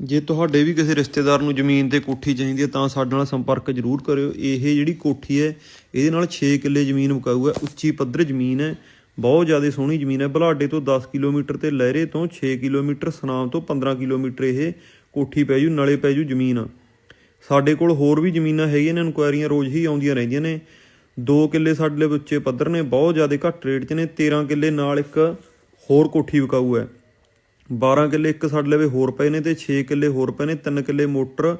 ਜੇ ਤੁਹਾਡੇ ਵੀ ਕਿਸੇ ਰਿਸ਼ਤੇਦਾਰ ਨੂੰ ਜ਼ਮੀਨ ਤੇ ਕੋਠੀ ਚਾਹੀਦੀ ਹੈ, ਤਾਂ ਸਾਡੇ ਨਾਲ ਸੰਪਰਕ ਜ਼ਰੂਰ ਕਰਿਓ। ਇਹ ਜਿਹੜੀ ਕੋਠੀ ਹੈ, ਇਹਦੇ ਨਾਲ 6 ਕਿੱਲੇ ਜ਼ਮੀਨ ਮੁਕਾਊ ਹੈ ਉੱਚੀ ਪੱਧਰ ਜ਼ਮੀਨ ਹੈ, ਬਹੁਤ ਜ਼ਿਆਦਾ ਸੋਹਣੀ ਜ਼ਮੀਨ ਹੈ। ਬਲਾਡੇ ਤੋਂ 10 ਕਿਲੋਮੀਟਰ ਤੇ ਲਹਿਰੇ ਤੋਂ 6 ਕਿਲੋਮੀਟਰ, ਸਨਾਮ ਤੋਂ 15 ਕਿਲੋਮੀਟਰ ਇਹ ਕੋਠੀ ਪੈ ਜੂ, ਨਲੇ ਪੈ ਜੂ ਜ਼ਮੀਨ। ਸਾਡੇ ਕੋਲ ਹੋਰ ਵੀ ਜ਼ਮੀਨਾਂ ਹੈਗੀਆਂ ਨੇ, ਇਨਕੁਆਇਰੀਆਂ ਰੋਜ਼ ਹੀ ਆਉਂਦੀਆਂ ਰਹਿੰਦੀਆਂ ਨੇ। 2 ਕਿੱਲੇ ਸਾਡੇ ਲਈ ਉੱਚੇ ਪੱਧਰ ਨੇ, ਬਹੁਤ ਜ਼ਿਆਦਾ ਘੱਟ ਰੇਟ 'ਚ ਨੇ। 13 ਕਿੱਲੇ ਨਾਲ ਇੱਕ ਹੋਰ ਕੋਠੀ ਵਿਕਾਊ ਹੈ। 12 ਕਿੱਲੇ, ਇੱਕ ਸਾਡੇ ਲਵੇ ਹੋਰ ਪਏ ਨੇ ਤੇ 6 ਕਿੱਲੇ ਹੋਰ ਪਏ ਨੇ 3 ਕਿੱਲੇ ਮੋਟਰ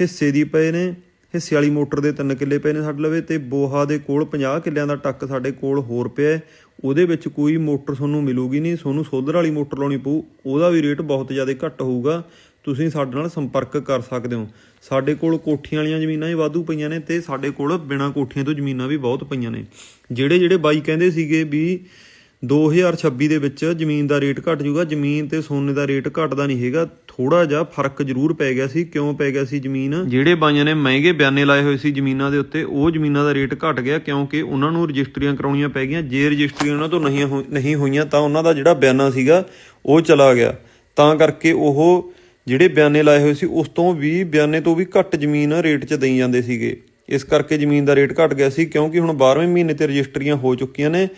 ਹਿੱਸੇ ਦੀ ਪਏ ਨੇ, ਹਿੱਸੇ ਵਾਲੀ ਮੋਟਰ ਦੇ 3 ਕਿੱਲੇ ਪਏ ਨੇ ਸਾਡੇ ਲਵੇ ਤੇ ਬੋਹਾ ਦੇ ਕੋਲ 50 ਕਿੱਲਿਆਂ ਦਾ ਟੱਕ ਸਾਡੇ ਕੋਲ ਹੋਰ ਪਿਆ ਉਹਦੇ ਵਿੱਚ ਕੋਈ ਮੋਟਰ ਤੁਹਾਨੂੰ ਮਿਲੂਗੀ ਨਹੀਂ, ਤੁਹਾਨੂੰ ਸੋਧਰ ਵਾਲੀ ਮੋਟਰ ਲਾਉਣੀ ਪਊ, ਉਹਦਾ ਵੀ ਰੇਟ ਬਹੁਤ ਜ਼ਿਆਦਾ ਘੱਟ ਹੋਊਗਾ। ਤੁਸੀਂ ਸਾਡੇ ਨਾਲ ਸੰਪਰਕ ਕਰ ਸਕਦੇ ਹੋ। ਸਾਡੇ ਕੋਲ ਕੋਠੀਆਂ ਵਾਲੀਆਂ ਜ਼ਮੀਨਾਂ ਵੀ ਵਾਧੂ ਪਈਆਂ ਨੇ ਤੇ ਸਾਡੇ ਕੋਲ ਬਿਨਾਂ ਕੋਠੀਆਂ ਤੋਂ ਜ਼ਮੀਨਾਂ ਵੀ ਬਹੁਤ ਪਈਆਂ ਨੇ। ਜਿਹੜੇ ਜਿਹੜੇ ਬਾਈ ਕਹਿੰਦੇ ਸੀਗੇ ਵੀ 2026 ਦੇ ਵਿੱਚ ਜ਼ਮੀਨ ਦਾ ਰੇਟ ਘਟ ਜਾਊਗਾ। ਜ਼ਮੀਨ ਤੇ ਸੋਨੇ ਦਾ ਰੇਟ ਘਟਦਾ ਨਹੀਂ ਹੈਗਾ। ਥੋੜਾ ਜਿਹਾ ਫ਼ਰਕ ਜ਼ਰੂਰ ਪੈ ਗਿਆ ਸੀ। ਕਿਉਂ ਪੈ ਗਿਆ ਸੀ ਜ਼ਮੀਨ? ਜਿਹੜੇ ਬਾਈਆਂ ਨੇ ਮਹਿੰਗੇ ਬਿਆਨੇ ਲਾਏ ਹੋਏ ਸੀ ਜ਼ਮੀਨਾਂ ਦੇ ਉੱਤੇ, ਉਹ ਜ਼ਮੀਨਾਂ ਦਾ ਰੇਟ ਘਟ ਗਿਆ ਕਿਉਂਕਿ ਉਹਨਾਂ ਨੂੰ ਰਜਿਸਟਰੀਆਂ ਕਰਾਉਣੀਆਂ ਪੈ ਗਈਆਂ। ਜੇ ਰਜਿਸਟਰੀਆਂ ਉਹਨਾਂ ਤੋਂ ਨਹੀਂ ਹੋ- ਨਹੀਂ ਹੋਈਆਂ, ਤਾਂ ਉਹਨਾਂ ਦਾ ਜਿਹੜਾ ਬਿਆਨਾ ਸੀਗਾ, ਉਹ ਚਲਾ ਗਿਆ। ਤਾਂ ਕਰਕੇ ਉਹ ਜਿਹੜੇ ਬਿਆਨੇ ਲਾਏ ਹੋਏ ਸੀ, ਉਸ ਤੋਂ ਵੀ ਬਿਆਨੇ ਤੋਂ ਵੀ ਘੱਟ ਜ਼ਮੀਨ ਰੇਟ 'ਚ ਦੇਈ ਜਾਂਦੇ ਸੀਗੇ। ਇਸ ਕਰਕੇ ਜ਼ਮੀਨ ਦਾ ਰੇਟ ਘਟ ਗਿਆ ਸੀ ਕਿਉਂਕਿ ਹੁਣ 12ਵੇਂ ਮਹੀਨੇ ਤੇ ਰਜਿਸਟਰੀਆਂ ਹੋ ਚੁੱਕੀਆਂ ਨੇ।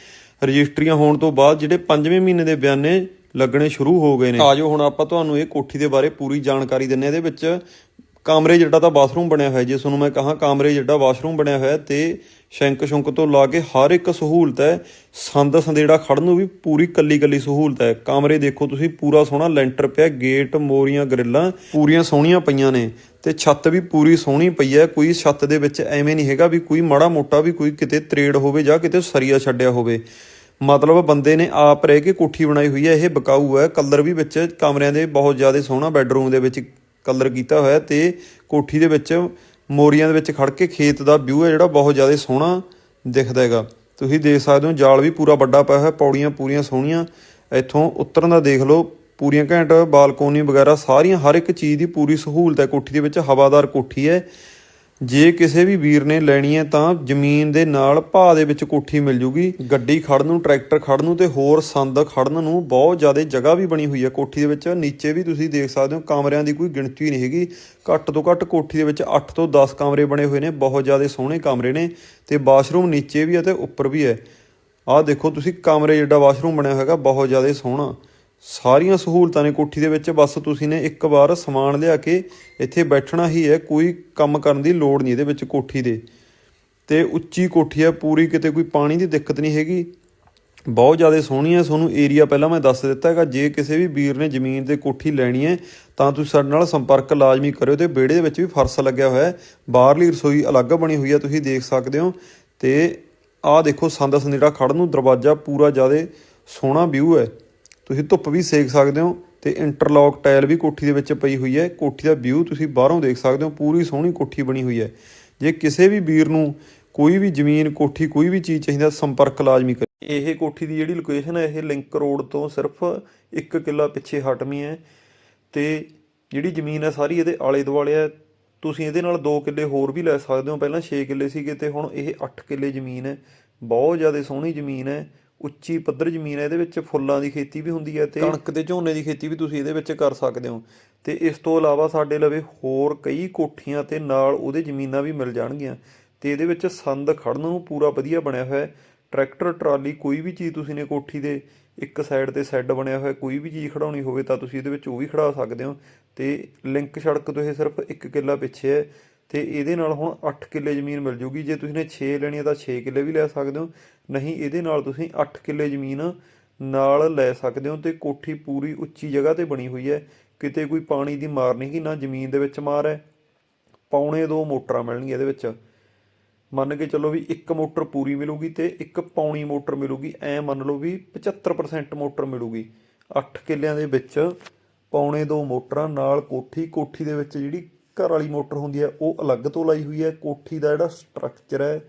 ਰਜਿਸਟਰੀਆਂ ਹੋਣ ਤੋਂ ਬਾਅਦ ਜਿਹੜੇ 5ਵੇਂ ਮਹੀਨੇ ਦੇ ਬਿਆਨੇ ਲੱਗਣੇ ਸ਼ੁਰੂ ਹੋ ਗਏ ਨੇ। ਆਜੋ ਹੁਣ ਆਪਾਂ ਤੁਹਾਨੂੰ ਇਹ ਕੋਠੀ ਦੇ ਬਾਰੇ ਪੂਰੀ ਜਾਣਕਾਰੀ ਦਿੰਨੇ ਇਹਦੇ ਵਿੱਚ ਕਮਰੇ ਜਿਹੜਾ ਤਾਂ ਬਾਥਰੂਮ ਬਣਿਆ ਹੋਇਆ ਜੇ। ਤੁਹਾਨੂੰ ਮੈਂ ਕਹਾਂ ਕਮਰੇ ਜਿਹੜਾ ਵਾਸ਼ਰੂਮ ਬਣਿਆ ਹੋਇਆ ਤੇ ਸ਼ੈਂਕ ਸ਼ੁੰਕ ਤੋਂ ਲਾ ਕੇ ਹਰ ਇੱਕ ਸਹੂਲਤ ਹੈ। ਸੰਦ ਸੰਦੇੜਾ ਖੜਨ ਨੂੰ ਵੀ ਪੂਰੀ ਕੱਲੀ ਕੱਲੀ ਸਹੂਲਤ ਹੈ। ਕਮਰੇ ਦੇਖੋ ਤੁਸੀਂ ਪੂਰਾ ਸੋਹਣਾ ਲੈਂਟਰ ਪਿਆ, ਗੇਟ, ਮੋਰੀਆਂ, ਗਰਿੱਲਾਂ ਪੂਰੀਆਂ ਸੋਹਣੀਆਂ ਪਈਆਂ ਨੇ ਤੇ ਛੱਤ ਵੀ ਪੂਰੀ ਸੋਹਣੀ ਪਈ ਹੈ। ਕੋਈ ਛੱਤ ਦੇ ਵਿੱਚ ਐਵੇਂ ਨਹੀਂ ਹੈਗਾ ਵੀ ਕੋਈ ਮਾੜਾ ਮੋਟਾ ਵੀ ਕੋਈ ਕਿਤੇ ਤਰੇੜ ਹੋਵੇ ਜਾਂ ਕਿਤੇ ਸਰੀਆ ਛੱਡਿਆ ਹੋਵੇ। ਮਤਲਬ ਬੰਦੇ ਨੇ ਆਪ ਰਹਿ ਕੇ ਕੋਠੀ ਬਣਾਈ ਹੋਈ ਹੈ, ਇਹ ਬਕਾਊ ਹੈ। ਕਲਰ ਵੀ ਵਿੱਚ ਕਮਰਿਆਂ ਦੇ ਬਹੁਤ ਜ਼ਿਆਦਾ ਸੋਹਣਾ ਬੈੱਡਰੂਮ ਦੇ ਵਿੱਚ ਕਲਰ ਕੀਤਾ ਹੋਇਆ ਤੇ ਕੋਠੀ ਦੇ ਵਿੱਚ ਮੋਰੀਆਂ ਦੇ ਵਿੱਚ ਖੜ ਕੇ ਖੇਤ ਦਾ ਵਿਊ ਹੈ ਜਿਹੜਾ ਬਹੁਤ ਜ਼ਿਆਦਾ ਸੋਹਣਾ ਦਿਖਦਾ ਹੈਗਾ। ਤੁਸੀਂ ਦੇਖ ਸਕਦੇ ਹੋ, ਜਾਲ ਵੀ ਪੂਰਾ ਵੱਡਾ ਪਿਆ ਹੋਇਆ, ਪੌੜੀਆਂ ਪੂਰੀਆਂ ਸੋਹਣੀਆਂ। ਇੱਥੋਂ ਉਤਰਨ ਦਾ ਦੇਖ ਲਓ, ਪੂਰੀਆਂ ਘੈਂਟ ਬਾਲਕੋਨੀ ਵਗੈਰਾ ਸਾਰੀਆਂ ਹਰ ਇੱਕ ਚੀਜ਼ ਦੀ ਪੂਰੀ ਸਹੂਲਤ ਹੈ। ਕੋਠੀ ਦੇ ਵਿੱਚ ਹਵਾਦਾਰ ਕੋਠੀ ਹੈ। ਜੇ ਕਿਸੇ ਵੀ ਵੀਰ ਨੇ ਲੈਣੀ ਹੈ ਤਾਂ ਜ਼ਮੀਨ ਦੇ ਨਾਲ ਭਾਅ ਦੇ ਵਿੱਚ ਕੋਠੀ ਮਿਲ ਜੂਗੀ, ਗੱਡੀ ਖੜਨ ਨੂੰ, ਟਰੈਕਟਰ ਖੜਨ ਨੂੰ ਤੇ ਹੋਰ ਸੰਦ ਖੜਨ ਨੂੰ ਬਹੁਤ ਜ਼ਿਆਦਾ ਜਗ੍ਹਾ ਵੀ ਬਣੀ ਹੋਈ ਹੈ ਕੋਠੀ ਦੇ ਵਿੱਚ। ਨੀਚੇ ਵੀ ਤੁਸੀਂ ਦੇਖ ਸਕਦੇ ਹੋ ਕਮਰਿਆਂ ਦੀ ਕੋਈ ਗਿਣਤੀ ਨਹੀਂ ਹੈਗੀ। ਘੱਟ ਤੋਂ ਘੱਟ ਕੋਠੀ ਦੇ ਵਿੱਚ 8 ਤੋਂ 10 ਕਮਰੇ ਬਣੇ ਹੋਏ ਨੇ, ਬਹੁਤ ਜ਼ਿਆਦਾ ਸੋਹਣੇ ਕਮਰੇ ਨੇ ਤੇ ਬਾਥਰੂਮ ਨੀਚੇ ਵੀ ਹੈ ਤੇ ਉੱਪਰ ਵੀ ਹੈ। ਆਹ ਦੇਖੋ ਤੁਸੀਂ ਕਮਰੇ ਜਿਹੜਾ ਵਾਸ਼ਰੂਮ ਬਣਿਆ ਹੋਇਆਗਾ ਬਹੁਤ ਜ਼ਿਆਦਾ ਸੋਹਣਾ। ਸਾਰੀਆਂ ਸਹੂਲਤਾਂ ਨੇ ਕੋਠੀ ਦੇ ਵਿੱਚ, ਬਸ ਤੁਸੀਂ ਨੇ ਇੱਕ ਵਾਰ ਸਮਾਨ ਲਿਆ ਕੇ ਇੱਥੇ ਬੈਠਣਾ ਹੀ ਹੈ, ਕੋਈ ਕੰਮ ਕਰਨ ਦੀ ਲੋੜ ਨਹੀਂ ਇਹਦੇ ਵਿੱਚ ਕੋਠੀ ਦੇ। ਤੇ ਉੱਚੀ ਕੋਠੀ ਹੈ, ਪੂਰੀ ਕਿਤੇ ਕੋਈ ਪਾਣੀ ਦੀ ਦਿੱਕਤ ਨਹੀਂ ਹੈਗੀ। ਬਹੁਤ ਜ਼ਿਆਦਾ ਸੋਹਣੀ ਹੈ, ਤੁਹਾਨੂੰ ਏਰੀਆ ਪਹਿਲਾਂ ਮੈਂ ਦੱਸ ਦਿੱਤਾ ਹੈਗਾ, ਜੇ ਕਿਸੇ ਵੀ ਵੀਰ ਨੇ ਜ਼ਮੀਨ ਤੇ ਕੋਠੀ ਲੈਣੀ ਹੈ, ਤਾਂ ਤੁਸੀਂ ਸਾਡੇ ਨਾਲ ਸੰਪਰਕ ਲਾਜ਼ਮੀ ਕਰਿਓ ਤੇ ਵਿਹੜੇ ਦੇ ਵਿੱਚ ਵੀ ਫਰਸ਼ ਲੱਗਿਆ ਹੋਇਆ ਹੈ। ਬਾਹਰਲੀ ਰਸੋਈ ਅਲੱਗ ਬਣੀ ਹੋਈ ਹੈ, ਤੁਸੀਂ ਦੇਖ ਸਕਦੇ ਹੋ। ਤੇ ਆਹ ਦੇਖੋ ਸੰਦ ਸੰਦੀੜਾ ਖੜਨ ਨੂੰ ਦਰਵਾਜ਼ਾ ਪੂਰਾ ਜ਼ਿਆਦਾ ਸੋਹਣਾ ਵਿਊ ਹੈ। ਤੁਸੀਂ ਧੁੱਪ ਵੀ ਸੇਕ ਸਕਦੇ ਹੋ ਤੇ ਇੰਟਰਲੌਕ ਟਾਇਲ ਵੀ ਕੋਠੀ ਦੇ ਵਿੱਚ ਪਈ ਹੋਈ ਹੈ। ਕੋਠੀ ਦਾ ਵਿਊ ਤੁਸੀਂ ਬਾਹਰੋਂ ਦੇਖ ਸਕਦੇ ਹੋ। ਪੂਰੀ ਸੋਹਣੀ ਕੋਠੀ ਬਣੀ ਹੋਈ ਹੈ। ਜੇ ਕਿਸੇ ਵੀ ਵੀਰ ਨੂੰ ਕੋਈ ਵੀ ਜ਼ਮੀਨ, ਕੋਠੀ, ਕੋਈ ਵੀ ਚੀਜ਼ ਚਾਹੀਦਾ, ਸੰਪਰਕ ਲਾਜ਼ਮੀ ਕਰੇ। ਇਹ ਕੋਠੀ ਦੀ ਜਿਹੜੀ ਲੋਕੇਸ਼ਨ ਹੈ, ਇਹ ਲਿੰਕ ਰੋਡ ਤੋਂ ਸਿਰਫ 1 ਕਿੱਲਾ ਪਿੱਛੇ ਹਟਵੀਂ ਹੈ ਤੇ ਜਿਹੜੀ ਜ਼ਮੀਨ ਹੈ, ਸਾਰੀ ਇਹਦੇ ਆਲੇ ਦੁਆਲੇ ਹੈ। ਤੁਸੀਂ ਇਹਦੇ ਨਾਲ 2 ਕਿੱਲੇ ਹੋਰ ਵੀ ਲੈ ਸਕਦੇ ਹੋ। ਪਹਿਲਾਂ 6 ਕਿੱਲੇ ਸੀਗੇ ਤੇ ਹੁਣ ਇਹ 8 ਕਿੱਲੇ ਜ਼ਮੀਨ ਹੈ। ਬਹੁਤ ਜ਼ਿਆਦਾ ਸੋਹਣੀ ਜ਼ਮੀਨ ਹੈ। ਉੱਚੀ ਪੱਧਰ ਜ਼ਮੀਨ ਹੈ ਇਹਦੇ ਵਿੱਚ ਫੁੱਲਾਂ ਦੀ ਖੇਤੀ ਵੀ ਹੁੰਦੀ ਹੈ ਤੇ ਕਣਕ ਤੇ ਝੋਨੇ ਦੀ ਖੇਤੀ ਵੀ ਤੁਸੀਂ ਇਹਦੇ ਵਿੱਚ ਕਰ ਸਕਦੇ ਹੋ। ਤੇ ਇਸ ਤੋਂ ਇਲਾਵਾ ਸਾਡੇ ਲਵੇ ਹੋਰ ਕਈ ਕੋਠੀਆਂ ਤੇ ਨਾਲ ਉਹਦੇ ਜ਼ਮੀਨਾਂ ਵੀ ਮਿਲ ਜਾਣਗੀਆਂ। ਤੇ ਇਹਦੇ ਵਿੱਚ ਸੰਦ ਖੜਨ ਨੂੰ ਪੂਰਾ ਵਧੀਆ ਬਣਿਆ ਹੋਇਆ ਹੈ। ਟਰੈਕਟਰ ਟਰਾਲੀ ਕੋਈ ਵੀ ਚੀਜ਼ ਤੁਸੀਂ ਨੇ ਕੋਠੀ ਦੇ ਇੱਕ ਸਾਈਡ ਤੇ ਸੈੱਡ ਬਣਿਆ ਹੋਇਆ ਕੋਈ ਵੀ ਚੀਜ਼ ਖੜਾਉਣੀ ਹੋਵੇ ਤਾਂ ਤੁਸੀਂ ਇਹਦੇ ਵਿੱਚ ਉਹ ਵੀ ਖੜਾ ਸਕਦੇ ਹੋ। ਤੇ ਲਿੰਕ ਸੜਕ ਤੋਂ ਇਹ ਸਿਰਫ 1 ਕਿੱਲਾ ਪਿੱਛੇ ਹੈ। ਤੇ ਇਹਦੇ ਨਾਲ ਹੁਣ 8 ਕਿੱਲੇ ਜ਼ਮੀਨ ਮਿਲ ਜੂਗੀ। ਜੇ ਤੁਸੀਂ ਨੇ 6 ਲੈਣੀ ਹੈ ਤਾਂ 6 ਕਿੱਲੇ ਵੀ ਲੈ ਸਕਦੇ ਹੋ। ਨਹੀਂ, ਇਹਦੇ ਨਾਲ ਤੁਸੀਂ 8 ਕਿੱਲੇ ਜ਼ਮੀਨ ਨਾਲ ਲੈ ਸਕਦੇ ਹੋ ਤੇ ਕੋਠੀ ਪੂਰੀ ਉੱਚੀ ਜਗ੍ਹਾ ਤੇ ਬਣੀ ਹੋਈ ਹੈ। ਕਿਤੇ ਕੋਈ ਪਾਣੀ ਦੀ ਮਾਰ ਨਹੀਂ ਕਿ ਨਾ ਜ਼ਮੀਨ ਦੇ ਵਿੱਚ ਮਾਰ ਹੈ। ਪੌਣੇ ਦੋ ਮੋਟਰਾਂ ਮਿਲਣਗੀਆਂ ਇਹਦੇ ਵਿੱਚ। ਮੰਨ ਕੇ ਚੱਲੋ ਵੀ ਇੱਕ ਮੋਟਰ ਪੂਰੀ ਮਿਲੂਗੀ ਤੇ ਇੱਕ ਪੌਣੀ ਮੋਟਰ ਮਿਲੂਗੀ। ਐ ਮੰਨ ਲਓ ਵੀ 75% ਮੋਟਰ ਮਿਲੂਗੀ। 8 ਕਿੱਲਿਆਂ ਦੇ ਵਿੱਚ ਪੌਣੇ ਦੋ ਮੋਟਰਾਂ ਨਾਲ ਕੋਠੀ। ਕੋਠੀ ਦੇ ਵਿੱਚ ਜਿਹੜੀ ਘਰ ਵਾਲੀ ਮੋਟਰ ਹੁੰਦੀ ਹੈ, ਉਹ ਅਲੱਗ ਤੋਂ ਲਾਈ ਹੋਈ ਹੈ। ਕੋਠੀ ਦਾ ਜਿਹੜਾ ਸਟਰਕਚਰ ਹੈ,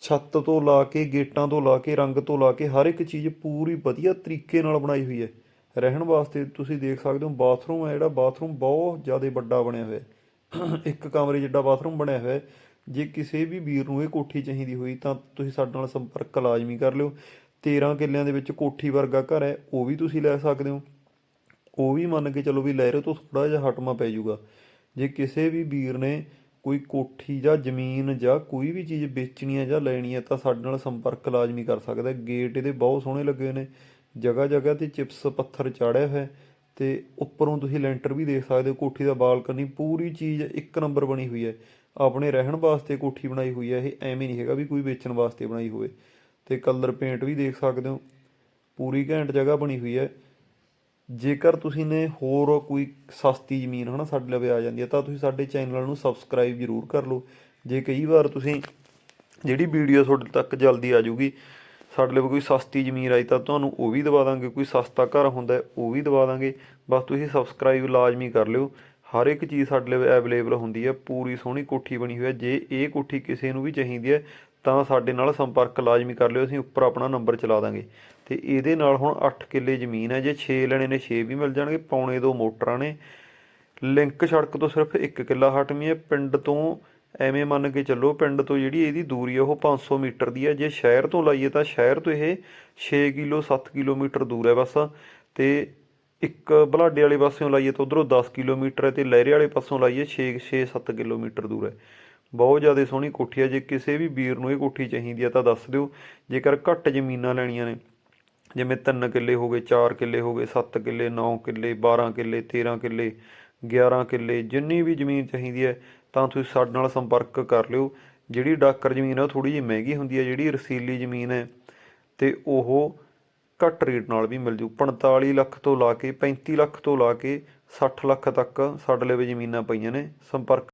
ਛੱਤ ਤੋਂ ਲਾ ਕੇ, ਗੇਟਾਂ ਤੋਂ ਲਾ ਕੇ, ਰੰਗ ਤੋਂ ਲਾ ਕੇ, ਹਰ ਇੱਕ ਚੀਜ਼ ਪੂਰੀ ਵਧੀਆ ਤਰੀਕੇ ਨਾਲ ਬਣਾਈ ਹੋਈ ਹੈ। ਰਹਿਣ ਵਾਸਤੇ ਤੁਸੀਂ ਦੇਖ ਸਕਦੇ ਹੋ, ਬਾਥਰੂਮ ਹੈ ਜਿਹੜਾ, ਬਾਥਰੂਮ ਬਹੁਤ ਜ਼ਿਆਦਾ ਵੱਡਾ ਬਣਿਆ ਹੋਇਆ ਇੱਕ ਕਮਰੇ ਜਿੱਡਾ ਬਾਥਰੂਮ ਬਣਿਆ ਹੋਇਆ ਜੇ ਕਿਸੇ ਵੀ ਵੀਰ ਨੂੰ ਇਹ ਕੋਠੀ ਚਾਹੀਦੀ ਹੋਈ, ਤਾਂ ਤੁਸੀਂ ਸਾਡੇ ਨਾਲ ਸੰਪਰਕ ਲਾਜ਼ਮੀ ਕਰ ਲਿਓ। 13 ਕਿੱਲਿਆਂ ਦੇ ਵਿੱਚ ਕੋਠੀ ਵਰਗਾ ਘਰ ਹੈ, ਉਹ ਵੀ ਤੁਸੀਂ ਲੈ ਸਕਦੇ ਹੋ। ਉਹ ਵੀ ਮੰਨ ਕੇ ਚੱਲੋ ਵੀ ਲਹਿਰੇ ਤੋਂ ਥੋੜਾ ਜਿਹਾ ਹਟਮਾ ਪੈ ਜਾਊਗਾ। ਜੇ ਕਿਸੇ ਵੀ ਵੀਰ ਨੇ ਕੋਈ ਕੋਠੀ ਜਾਂ ਜ਼ਮੀਨ ਜਾਂ ਕੋਈ ਵੀ ਚੀਜ਼ ਵੇਚਣੀ ਹੈ ਜਾਂ ਲੈਣੀ ਹੈ ਤਾਂ ਸਾਡੇ ਨਾਲ ਸੰਪਰਕ ਲਾਜ਼ਮੀ ਕਰ ਸਕਦਾ ਗੇਟ ਇਹਦੇ ਬਹੁਤ ਸੋਹਣੇ ਲੱਗੇ ਨੇ। ਜਗ੍ਹਾ ਜਗ੍ਹਾ ਤੇ ਚਿਪਸ ਪੱਥਰ ਚਾੜਿਆ ਹੋਇਆ ਹੈ ਤੇ ਉੱਪਰੋਂ ਤੁਸੀਂ ਲੈਂਟਰ ਵੀ ਦੇਖ ਸਕਦੇ ਹੋ। ਕੋਠੀ ਦਾ ਬਾਲਕਨੀ ਪੂਰੀ ਚੀਜ਼ ਇੱਕ ਨੰਬਰ ਬਣੀ ਹੋਈ ਹੈ। ਆਪਣੇ ਰਹਿਣ ਵਾਸਤੇ ਕੋਠੀ ਬਣਾਈ ਹੋਈ ਹੈ। ਇਹ ਐਵੇਂ ਨਹੀਂ ਹੈਗਾ ਵੀ ਕੋਈ ਵੇਚਣ ਵਾਸਤੇ ਬਣਾਈ ਹੋਵੇ। ਤੇ ਕਲਰ ਪੇਂਟ ਵੀ ਦੇਖ ਸਕਦੇ ਹੋ। ਪੂਰੀ ਘੈਂਟ ਜਗ੍ਹਾ ਬਣੀ ਹੋਈ ਹੈ। ਜੇਕਰ ਤੁਸੀਂ ਨੇ ਹੋਰ ਕੋਈ ਸਸਤੀ ਜ਼ਮੀਨ ਹਨਾ ਸਾਡੇ ਲਵੇ ਆ ਜਾਂਦੀ ਹੈ, ਤਾਂ ਤੁਸੀਂ ਸਾਡੇ ਚੈਨਲ ਨੂੰ ਸਬਸਕ੍ਰਾਈਬ ਜ਼ਰੂਰ ਕਰ ਲਓ। ਜੇ ਕਈ ਵਾਰ ਤੁਸੀਂ ਜਿਹੜੀ ਵੀਡੀਓ ਤੁਹਾਡੇ ਤੱਕ ਜਲਦੀ ਆ ਜਾਊਗੀ, ਸਾਡੇ ਲਈ ਕੋਈ ਸਸਤੀ ਜ਼ਮੀਨ ਆਈ ਤਾਂ ਤੁਹਾਨੂੰ ਉਹ ਵੀ ਦਵਾ ਦਾਂਗੇ, ਕੋਈ ਸਸਤਾ ਘਰ ਹੁੰਦਾ ਉਹ ਵੀ ਦਵਾ ਦਾਂਗੇ। ਬਸ ਤੁਸੀਂ ਸਬਸਕ੍ਰਾਈਬ ਲਾਜ਼ਮੀ ਕਰ ਲਿਓ। ਹਰ ਇੱਕ ਚੀਜ਼ ਸਾਡੇ ਲਈ ਅਵੇਲੇਬਲ ਹੁੰਦੀ ਹੈ, ਪੂਰੀ ਸੋਹਣੀ ਕੋਠੀ ਬਣੀ ਹੋਈ ਹੈ। ਜੇ ਇਹ ਕੋਠੀ ਕਿਸੇ ਨੂੰ ਵੀ ਚਾਹੀਦੀ ਹੈ, ਤਾਂ ਸਾਡੇ ਨਾਲ ਸੰਪਰਕ ਲਾਜ਼ਮੀ ਕਰ ਲਿਓ। ਅਸੀਂ ਉੱਪਰ ਆਪਣਾ ਨੰਬਰ ਚਲਾ ਦਾਂਗੇ। ਤੇ ਇਹਦੇ ਨਾਲ ਹੁਣ 8 ਕਿੱਲੇ ਜ਼ਮੀਨ ਹੈ ਜੇ 6 ਲੈਣੇ ਨੇ 6 ਵੀ ਮਿਲ ਜਾਣਗੇ, ਪੌਣੇ ਦੋ ਮੋਟਰਾਂ ਨੇ। ਲਿੰਕ ਸੜਕ ਤੋਂ ਸਿਰਫ 1 ਕਿੱਲਾ ਹਟਵੀਂ ਹੈ ਪਿੰਡ ਤੋਂ ਐਵੇਂ ਮੰਨ ਕੇ ਚੱਲੋ ਪਿੰਡ ਤੋਂ ਜਿਹੜੀ ਇਹਦੀ ਦੂਰੀ ਹੈ ਉਹ 500 ਮੀਟਰ ਦੀ ਹੈ ਜੇ ਸ਼ਹਿਰ ਤੋਂ ਲਾਈਏ ਤਾਂ ਸ਼ਹਿਰ ਤੋਂ ਇਹ 6 ਕਿਲੋ 7 ਕਿਲੋਮੀਟਰ ਦੂਰ ਹੈ ਬਸ। ਤੇ ਇੱਕ ਬਲਾਡੇ ਵਾਲੇ ਪਾਸਿਓਂ ਲਾਈਏ ਤਾਂ ਉਧਰੋਂ 10 ਕਿਲੋਮੀਟਰ ਹੈ ਤੇ ਲਹਿਰੇ ਵਾਲੇ ਪਾਸੋਂ ਲਾਈਏ 6 6 7 ਕਿਲੋਮੀਟਰ ਦੂਰ ਹੈ ਬਹੁਤ ਜ਼ਿਆਦਾ ਸੋਹਣੀ ਕੋਠੀ ਹੈ ਜੇ ਕਿਸੇ ਵੀ ਵੀਰ ਨੂੰ ਇਹ ਕੋਠੀ ਚਾਹੀਦੀ ਹੈ ਤਾਂ ਦੱਸ ਦਿਓ। ਜੇਕਰ ਘੱਟ ਜ਼ਮੀਨਾਂ ਲੈਣੀਆਂ ਨੇ ਜਿਵੇਂ 3 ਕਿੱਲੇ ਹੋ ਗਏ 4 ਕਿੱਲੇ ਹੋ ਗਏ 7 ਕਿੱਲੇ 9 ਕਿੱਲੇ 12 ਕਿੱਲੇ 13 ਕਿੱਲੇ 11 ਕਿੱਲੇ, ਜਿੰਨੀ ਵੀ ਜ਼ਮੀਨ ਚਾਹੀਦੀ ਹੈ, ਤਾਂ ਤੁਸੀਂ ਸਾਡੇ ਨਾਲ ਸੰਪਰਕ ਕਰ ਲਿਓ। ਜਿਹੜੀ ਡਾਕਰ ਜ਼ਮੀਨ ਹੈ, ਉਹ ਥੋੜੀ ਜਿਹੀ ਮਹਿੰਗੀ ਹੁੰਦੀ ਹੈ, ਜਿਹੜੀ ਰਸੀਲੀ ਜ਼ਮੀਨ ਹੈ, ਤੇ ਉਹ ਘੱਟ ਰੇਟ ਨਾਲ ਵੀ ਮਿਲ ਜੂ। 45 ਲੱਖ ਤੋਂ ਲਾ ਕੇ 35 ਲੱਖ ਤੋਂ ਲਾ ਕੇ 60 ਲੱਖ ਤੱਕ ਸਾਡੇ ਲਈ ਜ਼ਮੀਨਾਂ ਪਈਆਂ ਨੇ। ਸੰਪਰਕ